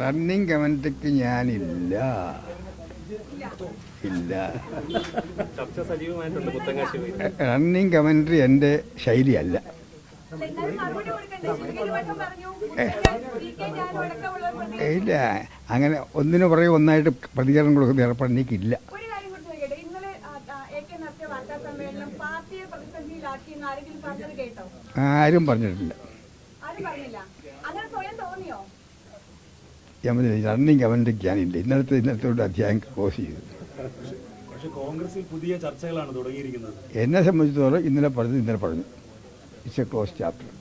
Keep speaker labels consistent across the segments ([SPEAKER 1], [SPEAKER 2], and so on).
[SPEAKER 1] Running കമന്റക്ക് ഞാനില്ല. ഇല്ല. Running commentary എന്റെ ശൈലിയല്ല. ഇല്ല. അങ്ങനെ ഒന്നിനു പുറകെ ഒന്നായിട്ട് പ്രതികരണം കൊടുക്കുന്ന ഏർപ്പാട് എനിക്കില്ല. ആരും പറഞ്ഞിട്ടില്ല. ഞാൻ റണ്ണിങ് അവന്റെ ഞാനില്ല ഇന്നലത്തെ ഇന്നലത്തോട് അധ്യായം ക്ലോസ് ചെയ്തു.
[SPEAKER 2] പക്ഷെ കോൺഗ്രസിൽ പുതിയ ചർച്ചകളാണ് തുടങ്ങിയിരിക്കുന്നത്.
[SPEAKER 1] എന്നെ സംബന്ധിച്ചിടത്തോളം ഇന്നലെ പറഞ്ഞത് ഇന്നലെ പറഞ്ഞു. ഇറ്റ്സ് എ ക്ലോസ് ചാപ്റ്റർ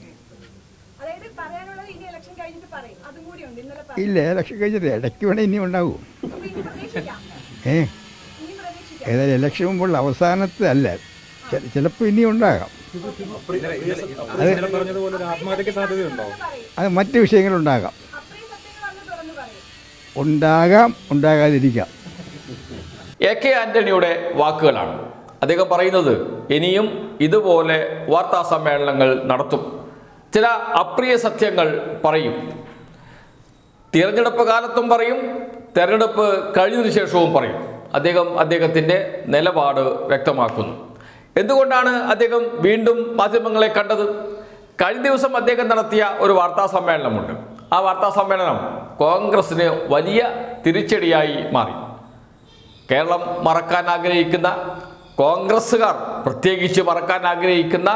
[SPEAKER 1] ഇല്ല ഇലക്ഷൻ കഴിഞ്ഞിട്ട് ഇടയ്ക്ക് വേണേ ഇനി ഉണ്ടാവും ഏ? ഏതായാലും ഇലക്ഷൻ മുമ്പുള്ള അവസാനത്തെ അല്ല. ചിലപ്പോൾ ഇനി ഉണ്ടാകാം. അത് മറ്റ് വിഷയങ്ങളുണ്ടാകാം
[SPEAKER 3] അത്രയും സത്യങ്ങൾ അന്ന് തുറന്നു പറയും
[SPEAKER 1] ഉണ്ടാകാം ഉണ്ടാകാതിരിക്കാം.
[SPEAKER 4] എ കെ ആന്റണിയുടെ വാക്കുകളാണ്. അദ്ദേഹം പറയുന്നത് ഇനിയും ഇതുപോലെ വാർത്താ സമ്മേളനങ്ങൾ നടത്തും. ചില അപ്രിയ സത്യങ്ങൾ പറയും. തിരഞ്ഞെടുപ്പ് കാലത്തും പറയും തിരഞ്ഞെടുപ്പ് കഴിഞ്ഞതിനു ശേഷവും പറയും. അദ്ദേഹം അദ്ദേഹത്തിന്റെ നിലപാട് വ്യക്തമാക്കുന്നു. എന്തുകൊണ്ടാണ് അദ്ദേഹം വീണ്ടും മാധ്യമങ്ങളെ കണ്ടത്? കഴിഞ്ഞ ദിവസം അദ്ദേഹം നടത്തിയ ഒരു വാർത്താ സമ്മേളനമുണ്ട്. ആ വാർത്താ സമ്മേളനം കോൺഗ്രസിന് വലിയ തിരിച്ചടിയായി മാറി. കേരളം മറക്കാൻ ആഗ്രഹിക്കുന്ന കോൺഗ്രസ്സുകാർ പ്രത്യേകിച്ച് മറക്കാൻ ആഗ്രഹിക്കുന്ന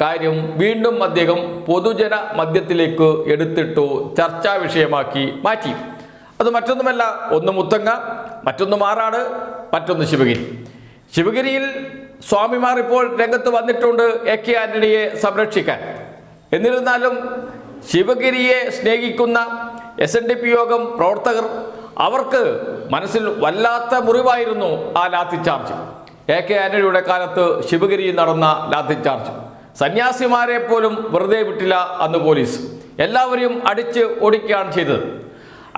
[SPEAKER 4] കാര്യം വീണ്ടും അദ്ദേഹം പൊതുജന മധ്യത്തിലേക്ക് എടുത്തിട്ടു ചർച്ചാ വിഷയമാക്കി മാറ്റി. അത് മറ്റൊന്നുമല്ല ഒന്ന് മുത്തങ്ങ മറ്റൊന്ന് മാറാട് മറ്റൊന്ന് ശിവഗിരി. ശിവഗിരിയിൽ സ്വാമിമാർ ഇപ്പോൾ രംഗത്ത് വന്നിട്ടുണ്ട് എ കെ ആന്റണിയെ സംരക്ഷിക്കാൻ. എന്നിരുന്നാലും ശിവഗിരിയെ സ്നേഹിക്കുന്ന എസ് എൻ ഡി പി യോഗം പ്രവർത്തകർ അവർക്ക് മനസ്സിൽ വല്ലാത്ത മുറിവായിരുന്നു ആ ലാത്തി ചാർജ്. എ കെ ആന്റണിയുടെ കാലത്ത് ശിവഗിരിയിൽ നടന്ന ലാത്തി ചാർജ്. സന്യാസിമാരെ പോലും വെറുതെ വിട്ടില്ല അന്ന് പോലീസ്. എല്ലാവരെയും അടിച്ച് ഓടിക്കുകയാണ് ചെയ്തത്.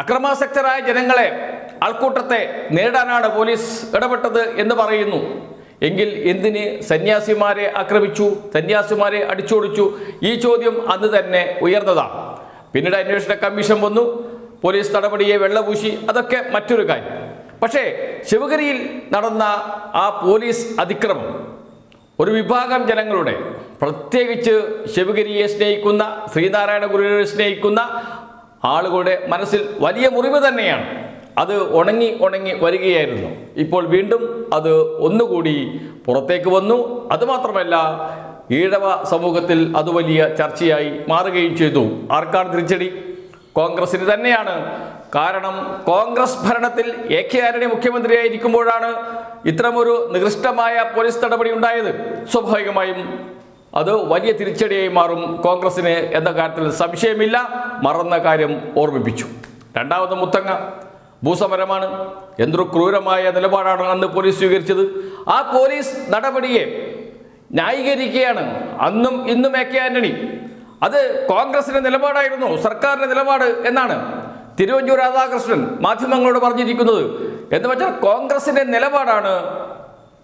[SPEAKER 4] അക്രമാസക്തരായ ജനങ്ങളെ ആൾക്കൂട്ടത്തെ നേരിടാനാണ് പോലീസ് ഇടപെട്ടത് എന്ന് പറയുന്നു. എങ്കിൽ എന്തിന് സന്യാസിമാരെ ആക്രമിച്ചു? സന്യാസിമാരെ അടിച്ചോടിച്ചു? ഈ ചോദ്യം അന്ന് തന്നെ ഉയർന്നതാണ് പിന്നീട് അന്വേഷണ കമ്മീഷൻ വന്നു. പോലീസ് നടപടിയെ വെള്ളപൂശി. അതൊക്കെ മറ്റൊരു കാര്യം. പക്ഷേ ശിവഗിരിയിൽ നടന്ന ആ പോലീസ് അതിക്രമം ഒരു വിഭാഗം ജനങ്ങളുടെ പ്രത്യേകിച്ച് ശിവഗിരിയെ സ്നേഹിക്കുന്ന ശ്രീനാരായണ ഗുരുവിനെ സ്നേഹിക്കുന്ന ആളുകളുടെ മനസ്സിൽ വലിയ മുറിവ് തന്നെയാണ്. അത് ഉണങ്ങി ഉണങ്ങി വരികയായിരുന്നു. ഇപ്പോൾ വീണ്ടും അത് ഒന്നുകൂടി പുറത്തേക്ക് വന്നു. അതുമാത്രമല്ല ഈഴവ സമൂഹത്തിൽ അത് വലിയ ചർച്ചയായി മാറുകയും ചെയ്തു. ആർക്കാണ് തിരിച്ചടി? കോൺഗ്രസിന് തന്നെയാണ്. കാരണം കോൺഗ്രസ് ഭരണത്തിൽ എ കെ ആന്റണി മുഖ്യമന്ത്രിയായിരിക്കുമ്പോഴാണ് ഇത്തരമൊരു നികൃഷ്ടമായ പോലീസ് നടപടി ഉണ്ടായത്. സ്വാഭാവികമായും അത് വലിയ തിരിച്ചടിയായി മാറും കോൺഗ്രസിന് എന്ന കാര്യത്തിൽ സംശയമില്ല. മറന്ന കാര്യം ഓർമ്മിപ്പിച്ചു. രണ്ടാമത് മുത്തങ്ങ. ഭൂസമരമാണ്. എന്തൊരു ക്രൂരമായ നിലപാടാണ് അന്ന് പോലീസ് സ്വീകരിച്ചത്. ആ പോലീസ് നടപടിയെ ന്യായീകരിക്കുകയാണ്. അന്നും ഇന്നും എ കെ ആന്റണി. അത് കോൺഗ്രസിന്റെ നിലപാടായിരുന്നു സർക്കാരിന്റെ നിലപാട് എന്നാണ് തിരുവഞ്ചൂർ രാധാകൃഷ്ണൻ മാധ്യമങ്ങളോട് പറഞ്ഞിരിക്കുന്നത്. എന്ന് വെച്ചാൽ കോൺഗ്രസിന്റെ നിലപാടാണ്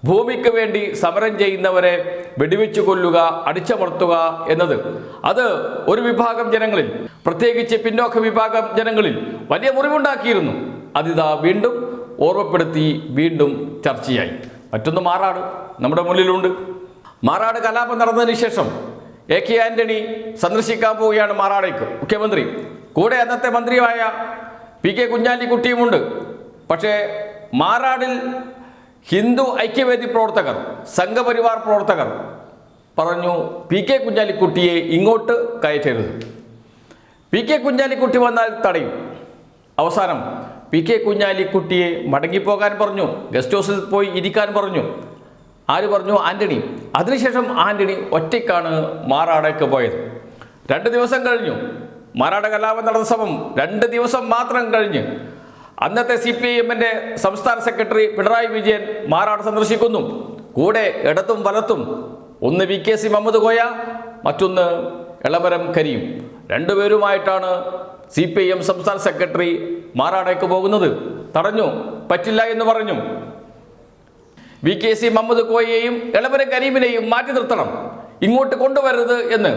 [SPEAKER 4] ഭൂമിക്ക് വേണ്ടി സമരം ചെയ്യുന്നവരെ വെടിവെച്ചു കൊല്ലുക അടിച്ചമർത്തുക എന്നത്. അത് ഒരു വിഭാഗം ജനങ്ങളിൽ പ്രത്യേകിച്ച് പിന്നോക്ക വിഭാഗം ജനങ്ങളിൽ വലിയ മുറിവുണ്ടാക്കിയിരുന്നു. അതിതാ വീണ്ടും ഓർമ്മപ്പെടുത്തി വീണ്ടും ചർച്ചയായി. മറ്റൊന്ന് മാറാട് നമ്മുടെ മുന്നിലുണ്ട്. മാറാട് കലാപം നടന്നതിന് ശേഷം എ കെ ആന്റണി സന്ദർശിക്കാൻ പോവുകയാണ് മാറാടേക്ക്. മുഖ്യമന്ത്രി. കൂടെ അന്നത്തെ മന്ത്രിയായ പി കെ കുഞ്ഞാലിക്കുട്ടിയുമുണ്ട്. പക്ഷേ മാറാടിൽ ഹിന്ദു ഐക്യവേദി പ്രവർത്തകർ സംഘപരിവാർ പ്രവർത്തകർ പറഞ്ഞു പി കെ കുഞ്ഞാലിക്കുട്ടിയെ ഇങ്ങോട്ട് കയറ്റരുത്. പി കെ കുഞ്ഞാലിക്കുട്ടി വന്നാൽ തടയും. അവസാനം പി കെ കുഞ്ഞാലിക്കുട്ടിയെ മടങ്ങിപ്പോകാൻ പറഞ്ഞു. ഗസ്റ്റ് ഹൗസിൽ പോയി ഇരിക്കാൻ പറഞ്ഞു. ആര് പറഞ്ഞു? ആന്റണി. അതിനുശേഷം ആന്റണി ഒറ്റയ്ക്കാണ് മാറാടയ്ക്ക് പോയത്. രണ്ട് ദിവസം കഴിഞ്ഞു. മാറാട കലാപം നടന്ന സമയം രണ്ട് ദിവസം മാത്രം കഴിഞ്ഞ്. അന്നത്തെ സി പി ഐ എമ്മിന്റെ സംസ്ഥാന സെക്രട്ടറി പിണറായി വിജയൻ മാറാട് സന്ദർശിക്കുന്നു. കൂടെ ഇടത്തും വലത്തും. ഒന്ന് V K C Muhammad Koya മറ്റൊന്ന് എളമരം കരിയും. രണ്ടുപേരുമായിട്ടാണ് സി പി ഐ എം സംസ്ഥാന സെക്രട്ടറി മാറാടേക്ക് പോകുന്നത്. തടഞ്ഞു. പറ്റില്ല എന്ന് പറഞ്ഞു. വി കെ സി മുഹമ്മദ് കോയയെയും എളവര കരീമിനെയും മാറ്റി നിർത്തണം. ഇങ്ങോട്ട് കൊണ്ടുവരരുത് എന്ന്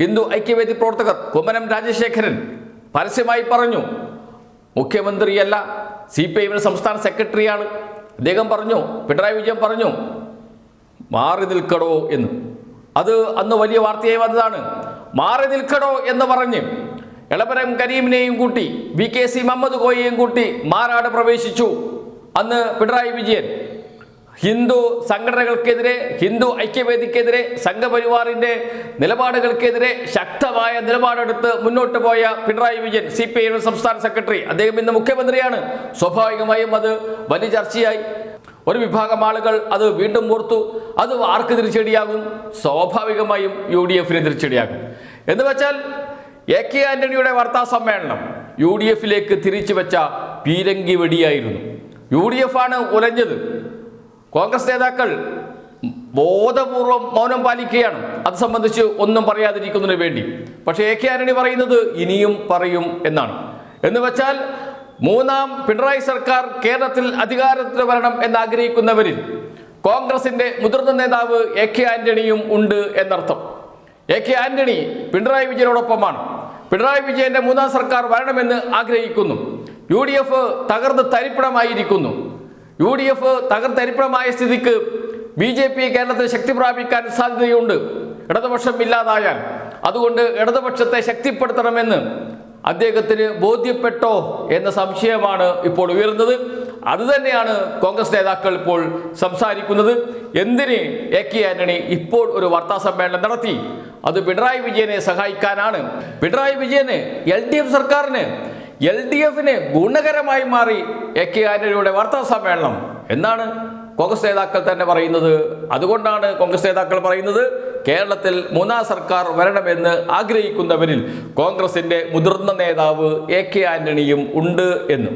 [SPEAKER 4] ഹിന്ദു ഐക്യവേദി പ്രവർത്തകർ കുമ്മനം രാജശേഖരൻ പരസ്യമായി പറഞ്ഞു. മുഖ്യമന്ത്രിയല്ല സി പി ഐ സംസ്ഥാന സെക്രട്ടറിയാണ്. അദ്ദേഹം പറഞ്ഞു പിണറായി വിജയൻ പറഞ്ഞു മാറി നിൽക്കടോ എന്ന്. അത് അന്ന് വലിയ വാർത്തയായി വന്നതാണ്. മാറി നിൽക്കടോ എന്ന് പറഞ്ഞ് എളപരം കരീമിനെയും കൂട്ടി വി കെ സി മുഹമ്മദ് കോയയെയും കൂട്ടി മാറാട് പ്രവേശിച്ചു. അന്ന് പിണറായി വിജയൻ ഹിന്ദു സംഘടനകൾക്കെതിരെ ഹിന്ദു ഐക്യവേദിക്കെതിരെ സംഘപരിവാറിന്റെ നിലപാടുകൾക്കെതിരെ ശക്തമായ നിലപാടെടുത്ത് മുന്നോട്ട് പോയ Pinarayi Vijayan C P I സംസ്ഥാന സെക്രട്ടറി. അദ്ദേഹം ഇന്ന് മുഖ്യമന്ത്രിയാണ്. സ്വാഭാവികമായും അത് വലിയ ചർച്ചയായി. ഒരു വിഭാഗം ആളുകൾ അത് വീണ്ടും ഓർത്തു. അത് ആർക്ക് തിരിച്ചടിയാകും? സ്വാഭാവികമായും യു ഡി എഫിന് തിരിച്ചടിയാകും. എന്ന് വെച്ചാൽ എ കെ ആന്റണിയുടെ വാർത്താ സമ്മേളനം യു ഡി എഫിലേക്ക് തിരിച്ചു വെച്ച പീരങ്കി വെടിയായിരുന്നു. യു ഡി എഫ് ആണ് ഉലഞ്ഞത്. കോൺഗ്രസ് നേതാക്കൾ ബോധപൂർവം മൗനം പാലിക്കുകയാണ്. അത് സംബന്ധിച്ച് ഒന്നും പറയാതിരിക്കുന്നതിന് വേണ്ടി. പക്ഷേ എ കെ ആന്റണി പറയുന്നത് ഇനിയും പറയും എന്നാണ്. എന്ന് വെച്ചാൽ മൂന്നാം പിണറായി സർക്കാർ കേരളത്തിൽ അധികാരത്തിൽ വരണം എന്ന് ആഗ്രഹിക്കുന്നവരിൽ കോൺഗ്രസിന്റെ മുതിർന്ന നേതാവ് എ കെ ആന്റണിയും ഉണ്ട് എന്നർത്ഥം. എ കെ ആന്റണി പിണറായി വിജയനോടൊപ്പമാണ്. പിണറായി വിജയന്റെ മൂന്നാം സർക്കാർ വരണമെന്ന് ആഗ്രഹിക്കുന്നു. യു ഡി എഫ് തകർന്ന് തരിപ്പണമായിരിക്കുന്നു. യു ഡി എഫ് തകർത്തരിപ്പണമായ സ്ഥിതിക്ക് ബി ജെ പി കേരളത്തിൽ ശക്തി പ്രാപിക്കാൻ സാധ്യതയുണ്ട്. ഇടതുപക്ഷം ഇല്ലാതായാൽ അതുകൊണ്ട് ഇടതുപക്ഷത്തെ ശക്തിപ്പെടുത്തണമെന്ന് അദ്ദേഹത്തിന് ബോധ്യപ്പെട്ടോ എന്ന സംശയമാണ് ഇപ്പോൾ ഉയർന്നത് അതുതന്നെയാണ് കോൺഗ്രസ് നേതാക്കൾ ഇപ്പോൾ സംസാരിക്കുന്നത്. എന്തിന് എ കെ ആന്റണി ഇപ്പോൾ ഒരു വാർത്താ സമ്മേളനം നടത്തി? അത് പിണറായി വിജയനെ സഹായിക്കാനാണ്. പിണറായി വിജയന് എൽ ഡി എഫ് സർക്കാരിന് എൽ ഡി എഫിന് ഗുണകരമായി മാറി എ കെ ആന്റണിയുടെ വാർത്താ സമ്മേളനം. എന്നാണ് കോൺഗ്രസ് നേതാക്കൾ തന്നെ പറയുന്നത്. അതുകൊണ്ടാണ് കോൺഗ്രസ് നേതാക്കൾ പറയുന്നത് കേരളത്തിൽ മൂന്നാം സർക്കാർ വരണമെന്ന് ആഗ്രഹിക്കുന്നവരിൽ കോൺഗ്രസിന്റെ മുതിർന്ന നേതാവ് എ കെ ആന്റണിയും ഉണ്ട് എന്ന്.